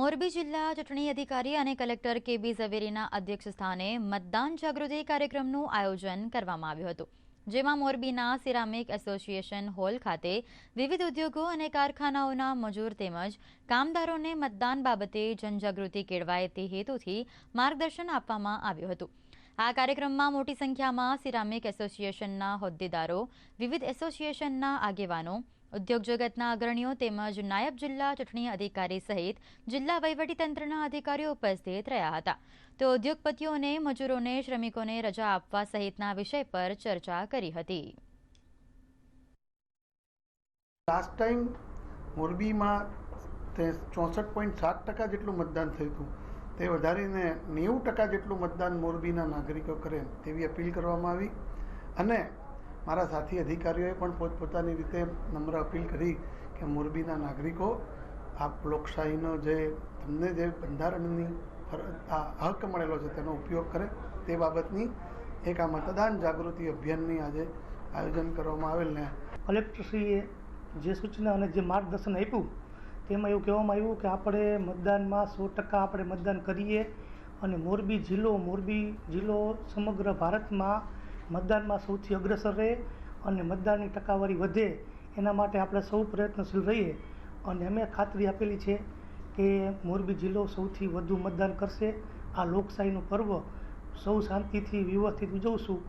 મોરબી જિલ્લા ચૂંટણી અધિકારી અને કલેક્ટર કે બી ઝવેરીના અધ્યક્ષ સ્થાને મતદાન જાગૃતિ કાર્યક્રમનું આયોજન કરવામાં આવ્યું હતું, જેમાં મોરબીના સિરામિક એસોસિએશન હોલ ખાતે વિવિધ ઉદ્યોગો અને કારખાનાઓના મજૂર તેમજ કામદારોને મતદાન બાબતે જનજાગૃતિ કેળવાય તે હેતુથી માર્ગદર્શન આપવામાં આવ્યું હતું. આ કાર્યક્રમમાં મોટી સંખ્યામાં સિરામિક એસોસિએશનના હોદ્દેદારો, વિવિધ એસોસિએશનના આગેવાનો, ઉદ્યોગ જગતના અગ્રણીઓ તેમજ નાયબ જિલ્લા ચૂંટણી અધિકારી સહિત જિલ્લા વહીવટીતંત્રના અધિકારીઓ ઉપસ્થિત રહ્યા હતા. તો ઉદ્યોગપતિઓને, મજૂરોને, શ્રમિકોને રજા આપવા સહિતના વિષય પર ચર્ચા કરી હતી. લાસ્ટ ટાઈમ મોરબીમાં ચોસઠ પોઈન્ટ સાત ટકા જેટલું મતદાન થયું હતું. તે વધારીને નેવું ટકા જેટલું મતદાન મોરબીના નાગરિકો કરે તેવી અપીલ કરવામાં આવી. અને મારા સાથી અધિકારીઓએ પણ પોતપોતાની રીતે નમ્ર અપીલ કરી કે મોરબીના નાગરિકો આ લોકશાહીનો જે તમને જે બંધારણની આ હક મળેલો છે તેનો ઉપયોગ કરે તે બાબતની એક આ મતદાન જાગૃતિ અભિયાનની આજે આયોજન કરવામાં આવેલ ને કલેક્ટરશ્રીએ જે સૂચના અને જે માર્ગદર્શન આપ્યું તેમાં એવું કહેવામાં આવ્યું કે આપણે મતદાનમાં સો ટકા આપણે મતદાન કરીએ અને મોરબી જિલ્લો મોરબી જિલ્લો સમગ્ર ભારતમાં મતદાનમાં સૌથી અગ્રસર રહે અને મતદાનની ટકાવારી વધે, એના માટે આપણે સૌ પ્રયત્નશીલ રહીએ. અને અમે ખાતરી આપેલી છે કે મોરબી જિલ્લો સૌથી વધુ મતદાન કરશે. આ લોકશાહીનું પર્વ સૌ શાંતિથી વ્યવસ્થિત ઉજવશું.